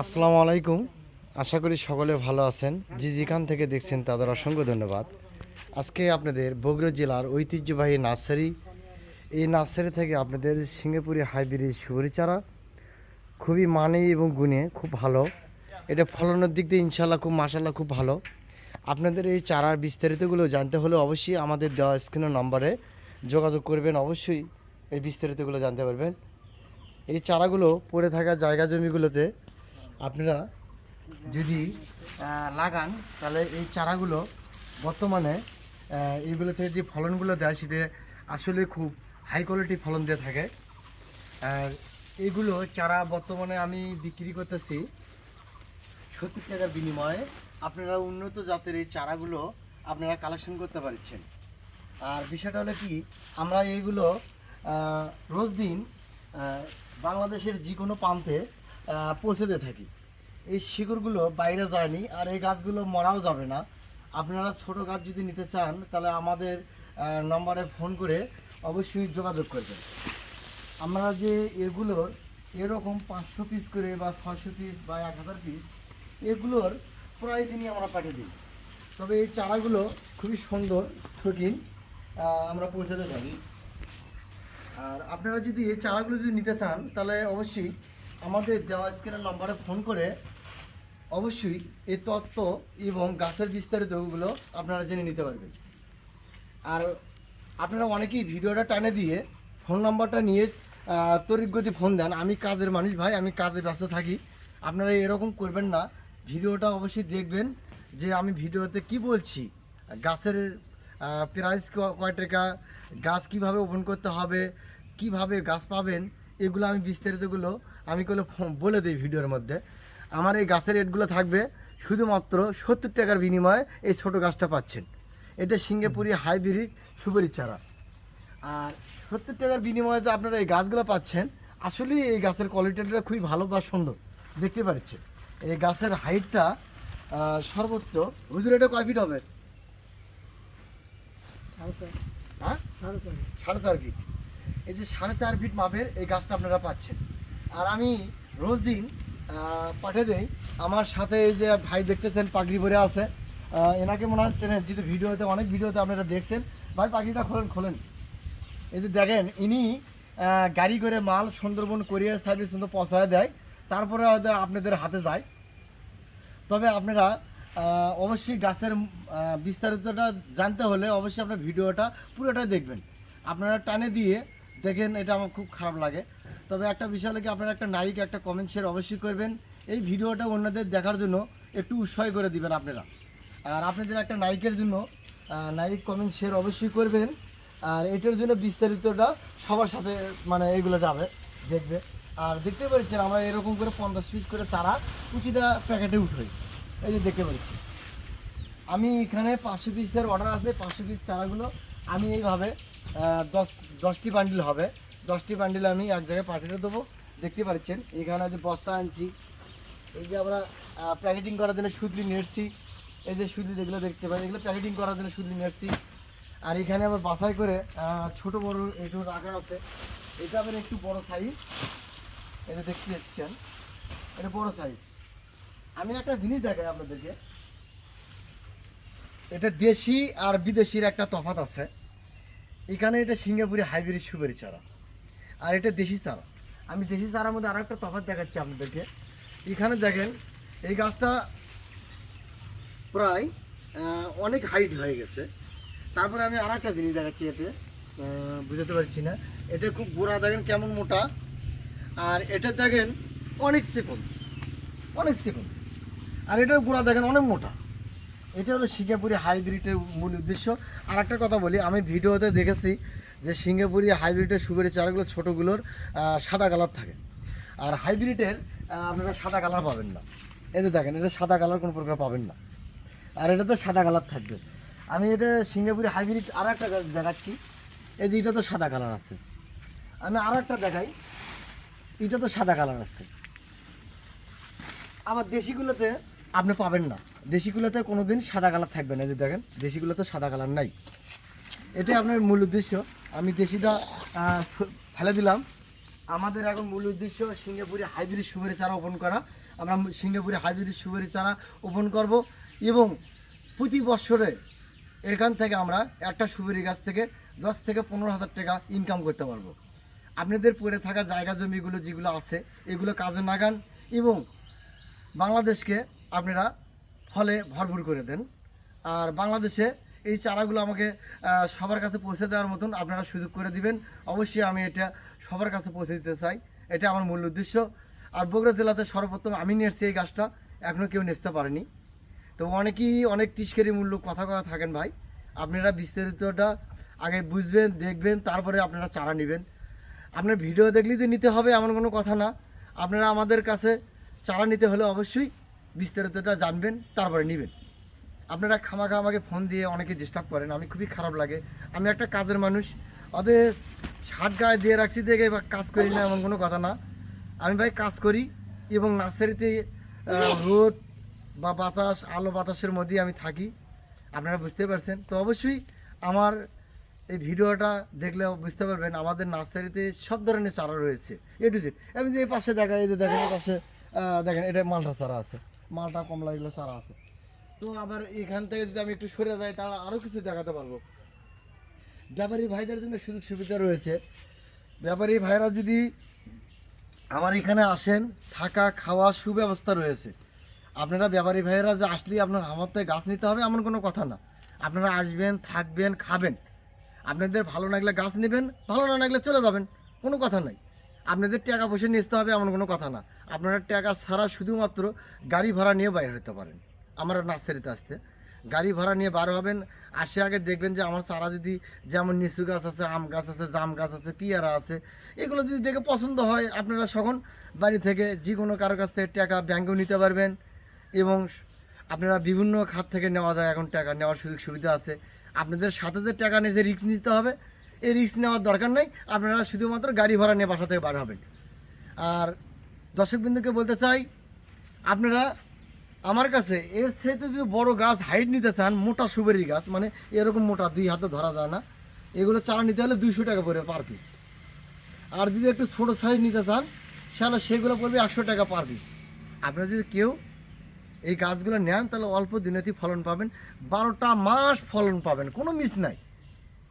আসসালামু আলাইকুম। আশা করি সকলে ভালো আছেন। যে যেখান থেকে দেখছেন তাদের অসংখ্য ধন্যবাদ। আজকে আপনাদের বগুড়া জেলার ঐতিহ্যবাহী নার্সারি। এই নার্সারি থেকে আপনাদের সিঙ্গাপুরি হাইব্রিড সুবরি চারা খুবই মানে এবং গুণে খুব ভালো। এটা ফলনের দিক দিয়ে ইনশাল্লাহ খুব মাসাল্লাহ খুব ভালো। আপনাদের এই চারার বিস্তারিতগুলো জানতে হলে অবশ্যই আমাদের দেওয়া স্ক্রিনের নম্বরে যোগাযোগ করবেন। অবশ্যই এই বিস্তারিতগুলো জানতে পারবেন। এই চারাগুলো পড়ে থাকা জায়গা জমিগুলোতে আপনারা যদি লাগান, তাহলে এই চারাগুলো বর্তমানে এইগুলো থেকে যে ফলনগুলো দেয়, সেটা আসলে খুব হাই কোয়ালিটি ফলন দিয়ে থাকে। আর এইগুলো চারা বর্তমানে আমি বিক্রি করতেছি সত্তর টাকার বিনিময়ে। আপনারা উন্নত জাতের এই চারাগুলো আপনারা কালেকশন করতে পারছেন। আর বিষয়টা হলো কি, আমরা এইগুলো রোজ দিন বাংলাদেশের যে কোনো প্রান্তে আহ, পৌঁছে দিয়ে থাকি। এই শিকড়গুলো বাইরে যায়নি আর এই গাছগুলো মরাও যাবে না। আপনারা ছোট গাছ যদি নিতে চান তাহলে আমাদের নম্বরে ফোন করে অবশ্যই যোগাযোগ করবেন। আমরা যে এগুলোর এরকম পাঁচশো পিস করে বা ছশো পিস বা এক হাজার পিস এগুলোর প্রায় দিনই আমরা পাঠিয়ে দিই। তবে এই চারাগুলো খুবই সুন্দর শৌখিন আমরা পৌঁছাতে পারি আর আপনারা যদি এই চারাগুলো যদি নিতে চান তাহলে অবশ্যই আমাদের দেওয়া স্ক্রিনের নম্বরে ফোন করে অবশ্যই এই তত্ত্ব এবং গাছের বিস্তারিতগুলো আপনারা জেনে নিতে পারবেন। আর আপনারা অনেকেই ভিডিওটা টানে দিয়ে ফোন নাম্বারটা নিয়ে গতি ফোন দেন। আমি কাজের মানুষ ভাই, আমি কাজে ব্যস্ত থাকি। আপনারা এরকম করবেন না। ভিডিওটা অবশ্যই দেখবেন যে আমি ভিডিওতে কি বলছি। গাছের প্রাইস কয় টাকা, গাছ কীভাবে ওপেন করতে হবে, কীভাবে গাছ পাবেন এগুলো আমি বিস্তারিতগুলো আমি কোনো বলে দিই ভিডিওর মধ্যে। আমার এই গাছের রেটগুলো থাকবে শুধুমাত্র সত্তর টাকার বিনিময়ে এই ছোট গাছটা পাচ্ছেন। এটা সিঙ্গাপুরি হাইব্রিড সুপারি চারা। আর সত্তর টাকার বিনিময়ে যে আপনারা এই গাছগুলো পাচ্ছেন আসলে এই গাছের কোয়ালিটিটা খুবই ভালো বা সুন্দর। দেখতে পাচ্ছেন এই গাছের হাইটটা সর্বোচ্চ হুজুর এটা কয় ফিট হবে? হ্যাঁ? সাড়ে চার ফিট। এই যে সাড়ে চার ফিট মাপের এই গাছটা আপনারা পাচ্ছেন। আর আমি রোজ দিন পাঠিয়ে দেই। আমার সাথে যে ভাই দেখতেছেন পাগড়ি ভরে আছে। এনাকে মনে হচ্ছে চেনেন, যেহেতু ভিডিওতে অনেক ভিডিওতে আপনারা দেখছেন। ভাই পাখিটা খোলেন খোলেন। এই যে দেখেন ইনি গাড়ি করে মাল সুন্দরবন কোরিয়ার সার্ভিস কিন্তু পৌঁছায় দেয়। তারপরে হয়তো আপনাদের হাতে যায়। তবে আপনারা অবশ্যই গাছের বিস্তারিতটা জানতে হলে অবশ্যই আপনার ভিডিওটা পুরোটাই দেখবেন। আপনারা টানে দিয়ে দেখেন, এটা আমার খুব খারাপ লাগে। তবে একটা বিষয় কি, আপনারা একটা নাইক একটা কমেন্ট শেয়ার অবশ্যই করবেন। এই ভিডিওটা অন্যদের দেখার জন্য একটু উৎসাহ করে দিবেন আপনারা। আর আপনাদের একটা নাইকের জন্য নাইক কমেন্ট শেয়ার অবশ্যই করবেন। আর এটার জন্য বিস্তারিতটা সবার সাথে মানে এগুলো যাবে, দেখবে। আর দেখতে পাচ্ছেন, আমরা এরকম করে পঞ্চাশ পিস করে চারা প্রতিটা প্যাকেটে উঠোই। এই যে দেখতে পাচ্ছি আমি এখানে পাঁচশো পিসের অর্ডার আছে, পাঁচশো পিস চারাগুলো আমি এইভাবে দশ, দশটি বান্ডিল হবে। দশটি বান্ডিল আমি এক জায়গায় পাঠিয়ে দেবো। দেখতে পাচ্ছেন, এখানে যে বস্তা আনছি, এই যে আমরা প্যাকেটিং করার জন্য সুতলি নেড়ছি এই যে সুতলি যেগুলো দেখতে পাই এগুলো প্যাকেটিং করার জন্য সুতলি নেড়ছি আর এখানে আবার বাছাই করে ছোট বড় একটু রাখা আছে। এটা আবার একটু বড় সাইজ এটা দেখতে পাচ্ছেন, এটা বড় সাইজ আমি একটা জিনিস দেখাই আপনাদেরকে। এটা দেশি আর বিদেশির একটা তফাৎ আছে। এখানে এটা সিঙ্গাপুরি হাইব্রিড সুপারি চারা। আর এটা দেশি চারা। আমি দেশি চারার মধ্যে আরও একটা তফাৎ দেখাচ্ছি আপনাদেরকে। এখানে দেখেন, এই গাছটা প্রায় অনেক হাইট হয়ে গেছে। তারপরে আমি আর একটা জিনিস দেখাচ্ছি এতে বুঝাতে পারছি না। এটা খুব গোড়া, দেখেন কেমন মোটা। আর এটা দেখেন অনেক চিকন অনেক চিকন আর এটার গোড়া দেখেন অনেক মোটা। এটা হলো সিঙ্গাপুরি হাইব্রিডের মূল উদ্দেশ্য। আর একটা কথা বলি, আমি ভিডিওতে দেখেছি যে সিঙ্গাপুরি হাইব্রিডের সুগারের চারাগুলো ছোটোগুলোর সাদা কালার থাকে। আর হাইব্রিডের আপনারা সাদা কালার পাবেন না। এতে দেখেন, এটা সাদা কালার কোনো প্রকার পাবেন না। আর এটাতে সাদা কালার থাকবে। আমি এটা সিঙ্গাপুরি হাইব্রিড আর একটা দেখাচ্ছি। এই যে এটা তো সাদা কালার আছে। আমি আর একটা দেখাই। এটা তো সাদা কালার আছে। আবার দেশিগুলোতে আপনি পাবেন না। দেশিগুলোতে কোনো দিন সাদা কালার থাকবে না, এই যে দেখেন, দেশিগুলোতে সাদা কালার নাই। এটাই আপনার মূল উদ্দেশ্য। আমি দেশিটা ফেলে দিলাম। আমাদের এখন মূল উদ্দেশ্য সিঙ্গাপুরে হাইব্রিড সুপারি চারা ওপেন করা। আমরা সিঙ্গাপুরে হাইব্রিড সুপারি চারা ওপেন করব এবং প্রতি বছরে এখান থেকে আমরা একটা সুপারি গাছ থেকে দশ থেকে পনেরো হাজার টাকা ইনকাম করতে পারব। আপনাদের পড়ে থাকা জায়গা জমিগুলো যেগুলো আছে, এগুলো কাজে লাগান এবং বাংলাদেশকে আপনারা ফলে ভরপুর করে দেন। আর বাংলাদেশে এই চারাগুলো আমাকে সবার কাছে পৌঁছে দেওয়ার মতন আপনারা সুযোগ করে দিবেন। অবশ্যই আমি এটা সবার কাছে পৌঁছে দিতে চাই। এটা আমার মূল উদ্দেশ্য। আর বগুড়া জেলাতে সর্বপ্রথম আমি নিয়ে এসেছি এই গাছটা। এখনও কেউ নেচতে পারেনি। তো অনেকেই অনেক টিস্কেরি মূল্য কথা কথা থাকেন ভাই। আপনারা বিস্তারিতটা আগে বুঝবেন, দেখবেন, তারপরে আপনারা চারা নেবেন। আপনার ভিডিও দেখলেই যে নিতে হবে এমন কোনো কথা না। আপনারা আমাদের কাছে চারা নিতে হলে অবশ্যই বিস্তারিতটা জানবেন, তারপরে নেবেন। আপনারা খামাখা আমাকে ফোন দিয়ে অনেকে ডিস্টার্ব করেন, আমি খুবই খারাপ লাগে। আমি একটা কাজের মানুষ ওদের ষাট গায়ে দিয়ে রাখছি দেখে বা কাজ করি না এমন কোনো কথা না। আমি ভাই কাজ করি এবং নার্সারিতে রোদ বা বাতাস, আলো বাতাসের মধ্যেই আমি থাকি। আপনারা বুঝতে পারছেন? তো অবশ্যই আমার এই ভিডিওটা দেখলে বুঝতে পারবেন, আমাদের নার্সারিতে সব ধরনের চারা রয়েছে এ টু জেড আমি যে পাশে দেখা, এই যে দেখেন পাশে দেখেন, এটা মালটা চারা আছে। মালটা কমলা এগুলো চারা আছে। তো আবার এখান থেকে যদি আমি একটু সরে যাই, তাহলে আরও কিছু দেখাতে পারব। ব্যাপারী ভাইদের জন্য সুযোগ সুবিধা রয়েছে। ব্যাপারী ভাইরা যদি আমার এখানে আসেন, থাকা, খাওয়া সুব্যবস্থা রয়েছে। আপনারা ব্যাপারী ভাইয়েরা যে আসলেই আপনার আমার থেকে গাছ নিতে হবে এমন কোনো কথা না। আপনারা আসবেন, থাকবেন, খাবেন। আপনাদের ভালো লাগলে গাছ নেবেন, ভালো না লাগলে চলে যাবেন, কোনো কথা নাই। আপনাদের টাকা পয়সা আসতে হবে এমন কোনো কথা না। আপনারা টাকা ছাড়া শুধুমাত্র গাড়ি ভাড়া নিয়ে বাইরে হতে পারেন। আমার নার্সারিতে আসতে। গাড়ি ভাড়া নিয়ে বার হবেন, আসে আগে দেখবেন যে আমার সারা যদি যেমন নিচু গাছ আছে, আম গাছ আছে, জাম গাছ আছে, পিয়ারা আছে, এগুলো যদি দেখে পছন্দ হয়, আপনারা সখন বাড়ি থেকে যে কোনো কারও কাছ থেকে টাকা ব্যাঙ্কেও নিতে পারবেন এবং আপনারা বিভিন্ন খাত থেকে নেওয়া যায়, এখন টাকা নেওয়ার সুযোগ সুবিধা আছে। আপনাদের সাথে যে টাকা নিয়ে যে রিস্ক নিতে হবে এই রিস্ক নেওয়ার দরকার নেই। আপনারা শুধুমাত্র গাড়ি ভাড়া নিয়ে বাসা থেকে বার হবেন। আর দর্শকবৃন্দুকে বলতে চাই, আপনারা আমার কাছে এর সাথে যদি বড় গাছ হাইট নিতে চান, মোটা সুবেরি গাছ মানে এরকম মোটা, দুই হাতে ধরা যায় না, এগুলো চারা নিতে হলে দুইশো টাকা পড়বে পার পিস আর যদি একটু ছোটো সাইজ নিতে চান তাহলে সেগুলো পড়বে একশো টাকা পার পিস আপনারা যদি কেউ এই গাছগুলো নেন, তাহলে অল্প দিনেতেই ফলন পাবেন, বারোটা মাস ফলন পাবেন, কোনো মিস নাই।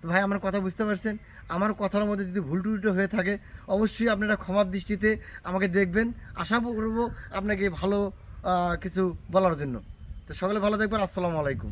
ভাই, আমার কথা বুঝতে পারছেন? আমার কথার মধ্যে যদি ভুল টুলটা হয়ে থাকে, অবশ্যই আপনারা ক্ষমার দৃষ্টিতে আমাকে দেখবেন। আশা করব আপনাকে ভালো কিছু বলার জন্য। তো সকলে ভালো দেখবেন আসসালামু আলাইকুম।